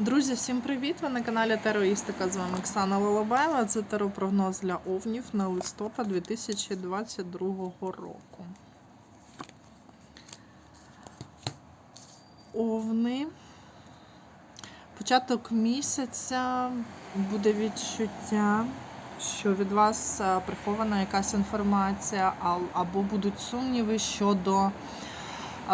Друзі, всім привіт! Ви на каналі Тероїстика. З вами Оксана Волобаєва. Це теропрогноз для овнів на листопад 2022 року. Овни. Початок місяця буде відчуття, що від вас е, прихована якась інформація, або будуть сумніви щодо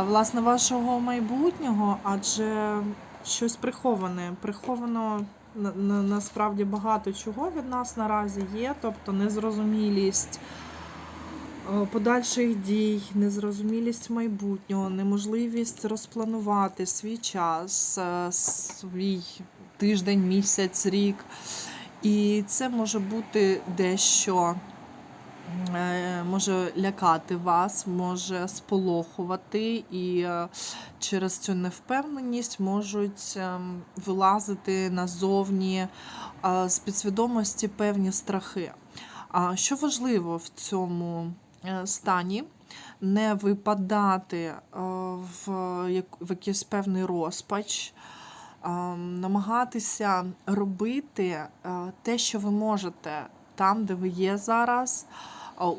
власне вашого майбутнього, адже щось приховане. Приховано на, на, насправді багато чого від нас наразі є, тобто незрозумілість е, подальших дій, незрозумілість майбутнього, неможливість розпланувати свій час, е, свій тиждень, місяць, рік. І це може бути дещо може лякати вас, може сполохувати, і е, через цю невпевненість можуть ем, вилазити назовні е, з підсвідомості певні страхи. А що важливо в цьому е, стані? Не випадати е, в, якийсь певний розпач, намагатися робити е, те, що ви можете там, де ви є зараз,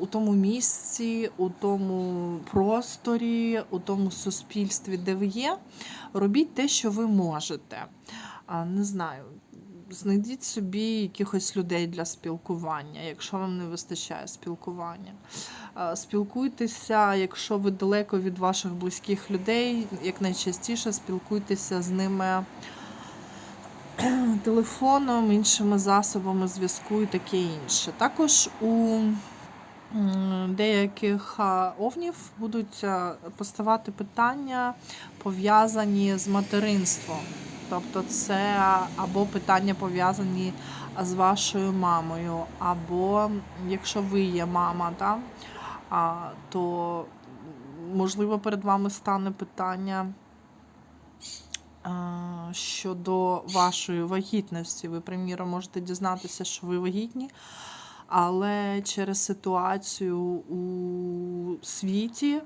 у тому місці, у тому просторі, у тому суспільстві, де ви є. Робіть те, що ви можете. Не знаю. Знайдіть собі якихось людей для спілкування, якщо вам не вистачає спілкування. Спілкуйтеся, якщо ви далеко від ваших близьких людей, якнайчастіше спілкуйтеся з ними телефоном, іншими засобами зв'язку і таке інше. Також у деяких овнів будуть поставати питання, пов'язані з материнством. Тобто це або питання пов'язані з вашою мамою, або якщо ви є мама, та, то можливо перед вами стане питання щодо вашої вагітності. Ви, приміром, можете дізнатися, що ви вагітні, але через ситуацію у світі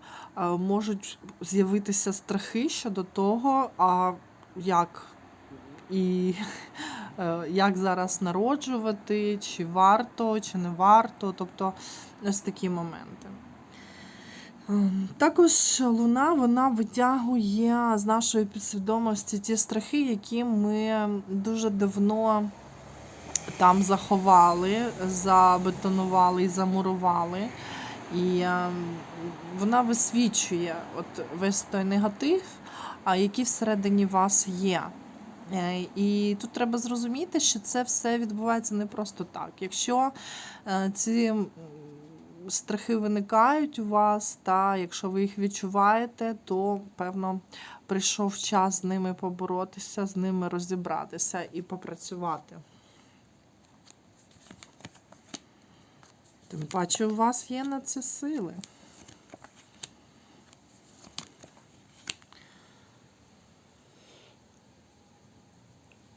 можуть з'явитися страхи щодо того, а як і е, як зараз народжувати, чи варто, чи не варто. Тобто ось такі моменти. Ем, Також луна вона витягує з нашої підсвідомості ті страхи, які ми дуже давно там заховали, забетонували і замурували. І ем, вона висвічує от весь той негатив, який всередині вас є. Е, І тут треба зрозуміти, що це все відбувається не просто так. Якщо е, ці страхи виникають у вас, та якщо ви їх відчуваєте, то певно прийшов час з ними поборотися, з ними розібратися і попрацювати. Тим паче у вас є на це сили.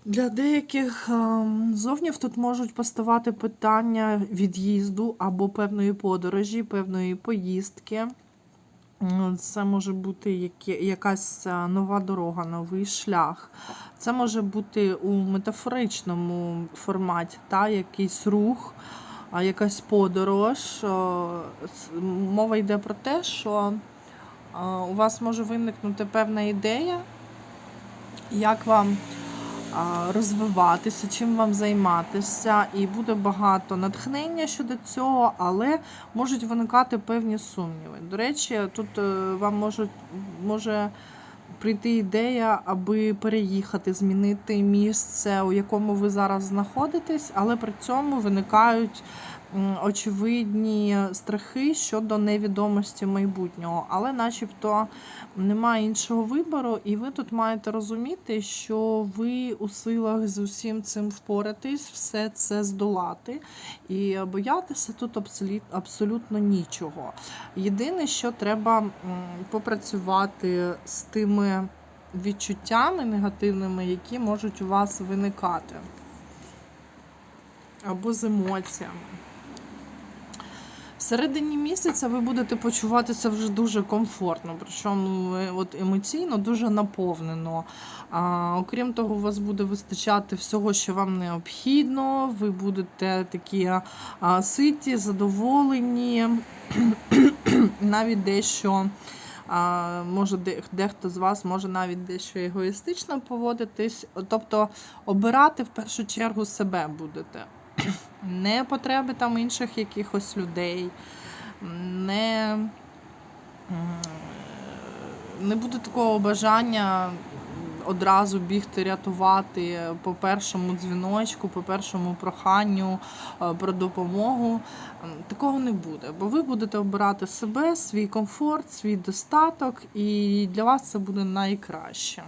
Для деяких ем, зовнів тут можуть поставати питання від'їзду або певної подорожі, певної поїздки. Це може бути якась е, нова дорога, новий шлях. Це може бути у метафоричному форматі, та, якийсь рух, якась подорож. Мова йде про те, що е, у вас може виникнути певна ідея, як вам розвиватися, чим вам займатися, і буде багато натхнення щодо цього, але можуть виникати певні сумніви. До речі, тут е, вам можуть, може прийти ідея, аби переїхати, змінити місце, у якому ви зараз знаходитесь, але при цьому виникають очевидні страхи щодо невідомості майбутнього, але начебто немає іншого вибору, і ви тут маєте розуміти, що ви у силах з усім цим впоратись, все це здолати. І боятися тут абсолютно нічого. Єдине, що треба попрацювати з тими відчуттями негативними, які можуть у вас виникати. Або з емоціями. Всередині місяця ви будете почуватися вже дуже комфортно, причому е, от емоційно дуже наповнено. А, окрім того, у вас буде вистачати всього, що вам необхідно. Ви будете такі а, ситі, задоволені, навіть дещо. А, може, де- дехто з вас може навіть дещо егоїстично поводитись, тобто обирати в першу чергу себе будете. Не потреби там інших якихось людей, не, не буде такого бажання одразу бігти рятувати по першому дзвіночку, по першому проханню е, про допомогу. Такого не буде, бо ви будете обирати себе, свій комфорт, свій достаток, і для вас це буде найкраще.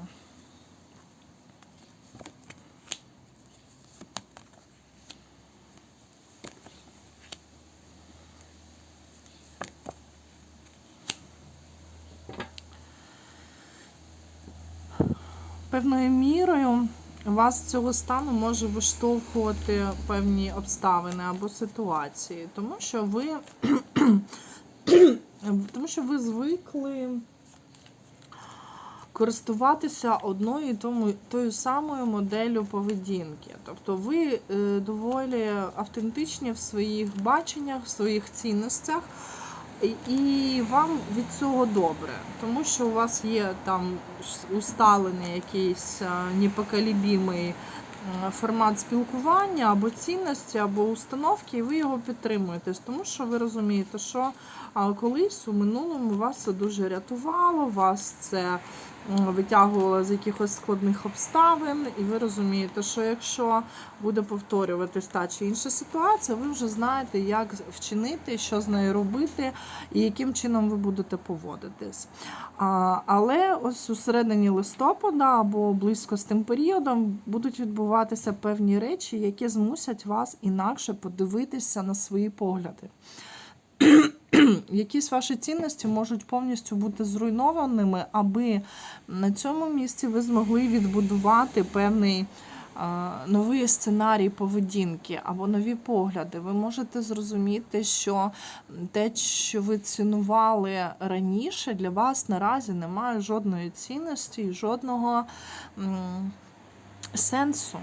Певною мірою вас з цього стану може виштовхувати певні обставини або ситуації, тому що ви, тому що ви звикли користуватися одною тому тою самою моделлю поведінки. Тобто ви е, доволі автентичні в своїх баченнях, в своїх цінностях. І- вам від цього добре, тому що у вас є там усталений якийсь е, е, формат спілкування або цінності, або установки, і ви його підтримуєте. Тому що ви розумієте, що колись у минулому вас це дуже рятувало, вас це м, витягувало з якихось складних обставин, і ви розумієте, що якщо буде повторюватись та чи інша ситуація, ви вже знаєте, як вчинити, що з нею робити і яким чином ви будете поводитись. Але ось у середині листопада або близько з тим періодом будуть відбуватися певні речі, які змусять вас інакше подивитися на свої погляди. Якісь ваші цінності можуть повністю бути зруйнованими, аби на цьому місці ви змогли відбудувати певний новий сценарій поведінки або нові погляди. Ви можете зрозуміти, що те, що ви цінували раніше, для вас наразі не має жодної цінності і жодного сенсу.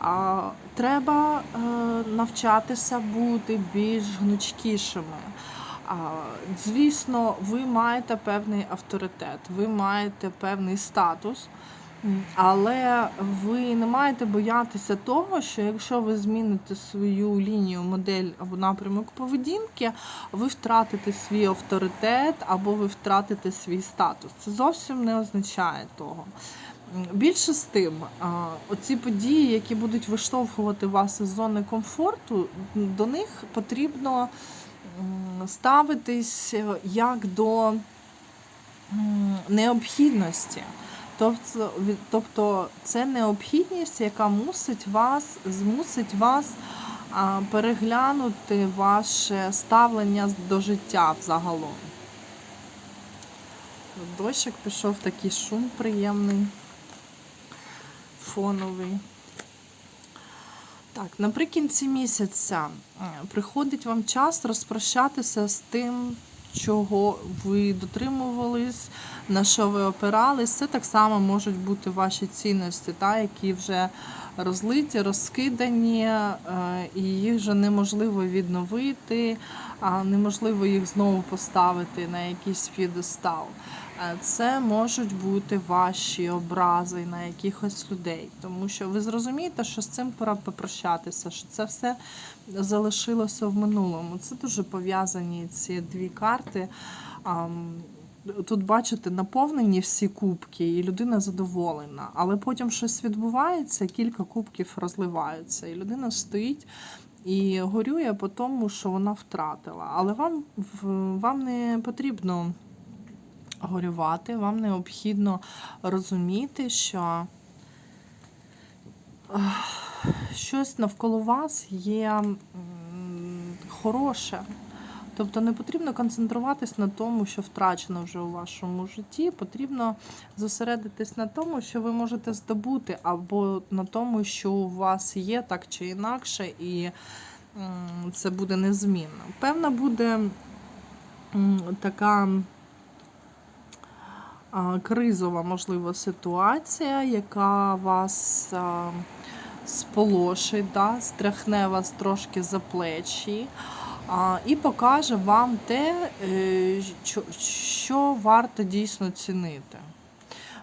А, треба е, навчатися бути більш гнучкішими. Звісно, ви маєте певний авторитет, ви маєте певний статус, але ви не маєте боятися того, що якщо ви зміните свою лінію, модель або напрямок поведінки, ви втратите свій авторитет або ви втратите свій статус. Це зовсім не означає того. Більше з тим, оці події, які будуть виштовхувати вас із зони комфорту, до них потрібно ставитись е, як до необхідності. Тобто, тобто це необхідність, яка мусить вас, змусить вас переглянути ваше ставлення до життя взагалом. Дощик пішов такий шум приємний, фоновий. Так, наприкінці місяця е, приходить вам час розпрощатися з тим, чого ви дотримувались, на що ви опирались. Це так само можуть бути ваші цінності, та, які вже розлиті, розкидані, е, і їх вже неможливо відновити, а неможливо їх знову поставити на якийсь п'єдестал. Е, Це можуть бути ваші образи на якихось людей, тому що ви зрозумієте, що з цим пора попрощатися, що це все залишилося в минулому. Це дуже пов'язані ці дві карти. Тут, бачите, наповнені всі кубки, і людина задоволена. Але потім щось відбувається, кілька кубків розливаються, і людина стоїть і горює по тому, що вона втратила. Але вам, вам не потрібно горювати, вам необхідно розуміти, що щось навколо вас є хороше. Тобто не потрібно концентруватись на тому, що втрачено вже у вашому житті. Потрібно зосередитись на тому, що ви можете здобути, або на тому, що у вас є так чи інакше, і це буде незмінно. Певна буде така кризова, можливо, ситуація, яка вас сполошить, да, стряхне вас трошки за плечі і покаже вам те, е, що, варто дійсно цінити.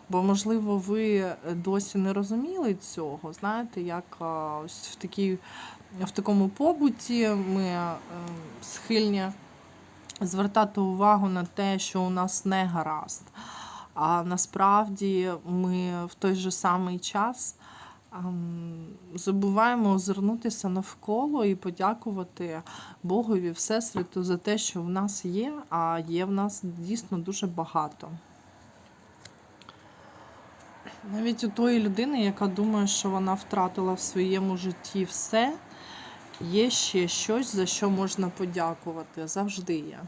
Бо, можливо, ви досі не розуміли цього. Знаєте, як ось в, такій, в такому побуті ми е, схильні звертати увагу на те, що у нас не гаразд. А насправді ми в той же самий час забуваємо озирнутися навколо і подякувати Богові Всесвіту за те, що в нас є, а є в нас дійсно дуже багато. Навіть у тої людини, яка думає, що вона втратила в своєму житті все, є ще щось, за що можна подякувати. Завжди є.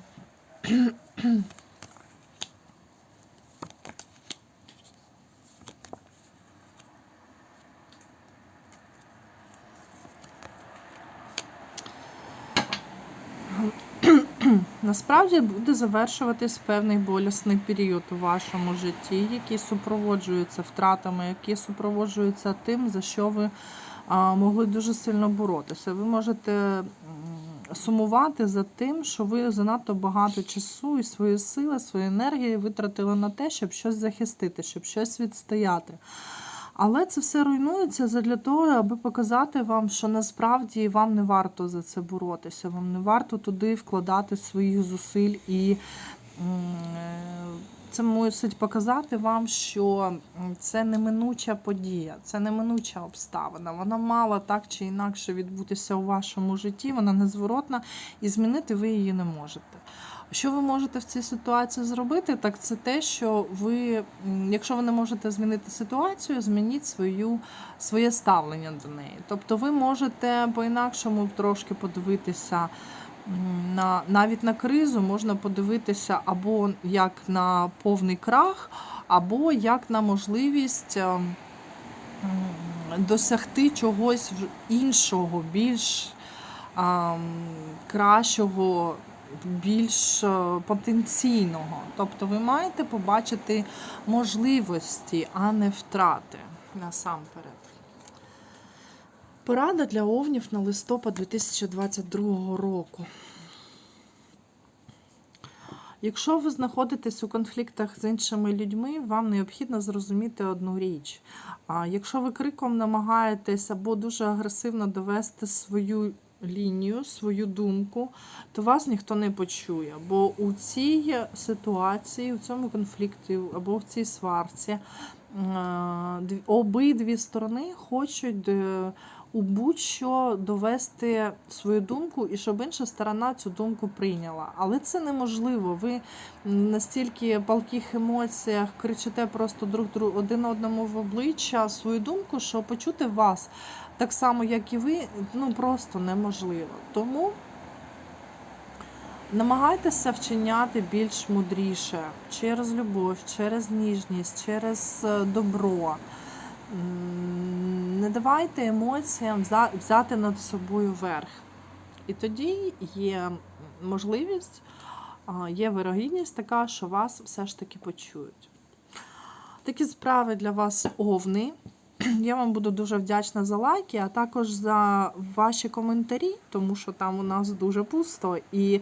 Насправді буде завершуватись певний болісний період у вашому житті, який супроводжується втратами, який супроводжується тим, за що ви могли дуже сильно боротися. Ви можете сумувати за тим, що ви занадто багато часу і свої сили, свої енергії витратили на те, щоб щось захистити, щоб щось відстояти. Але це все руйнується задля того, аби показати вам, що насправді вам не варто за це боротися, вам не варто туди вкладати своїх зусиль і це мусить показати вам, що це неминуча подія, це неминуча обставина. Вона мала так чи інакше відбутися у вашому житті, вона незворотна, і змінити ви її не можете. Що ви можете в цій ситуації зробити, так це те, що ви, якщо ви не можете змінити ситуацію, змініть свою, своє ставлення до неї. Тобто ви можете по-інакшому трошки подивитися на, навіть на кризу, можна подивитися або як на повний крах, або як на можливість е, досягти чогось іншого, більш а, кращого, більш е, потенційного. Тобто ви маєте побачити можливості, а не втрати насамперед. Порада для овнів на листопад 2022 року. Якщо ви знаходитесь у конфліктах з іншими людьми, вам необхідно зрозуміти одну річ. А якщо ви криком намагаєтесь або дуже агресивно довести свою лінію, свою думку, то вас ніхто не почує. Бо у цій ситуації, у цьому конфлікті або в цій сварці обидві сторони хочуть е, у будь-що довести свою думку і щоб інша сторона цю думку прийняла. Але це неможливо. Ви настільки палких емоціях кричите просто друг другу один одному в обличчя свою думку, що почути вас так само, як і ви, ну просто неможливо. Тому намагайтеся вчиняти більш мудріше через любов, через ніжність, через е, добро. Не давайте емоціям взяти над собою верх. І тоді є можливість, є вирогідність така, що вас все ж таки почують. Такі справи для вас овни. Я вам буду дуже вдячна за лайки, а також за ваші коментарі, тому що там у нас дуже пусто. І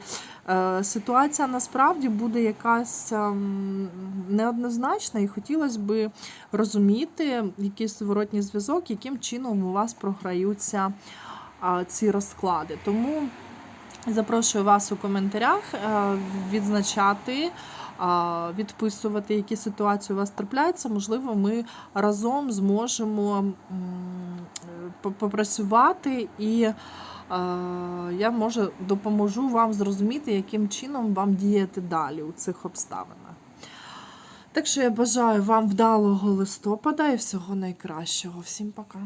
е, ситуація насправді буде якась ем, неоднозначна, і хотілося б розуміти якийсь зворотній зв'язок, яким чином у вас програються а, ці розклади. Тому запрошую вас у коментарях е, відзначати. Відписувати, які ситуації у вас трапляються, можливо, ми разом зможемо е, попрацювати, і е, я може допоможу вам зрозуміти, яким чином вам діяти далі у цих обставинах. Так що я бажаю вам вдалого листопада і всього найкращого. Всім пока.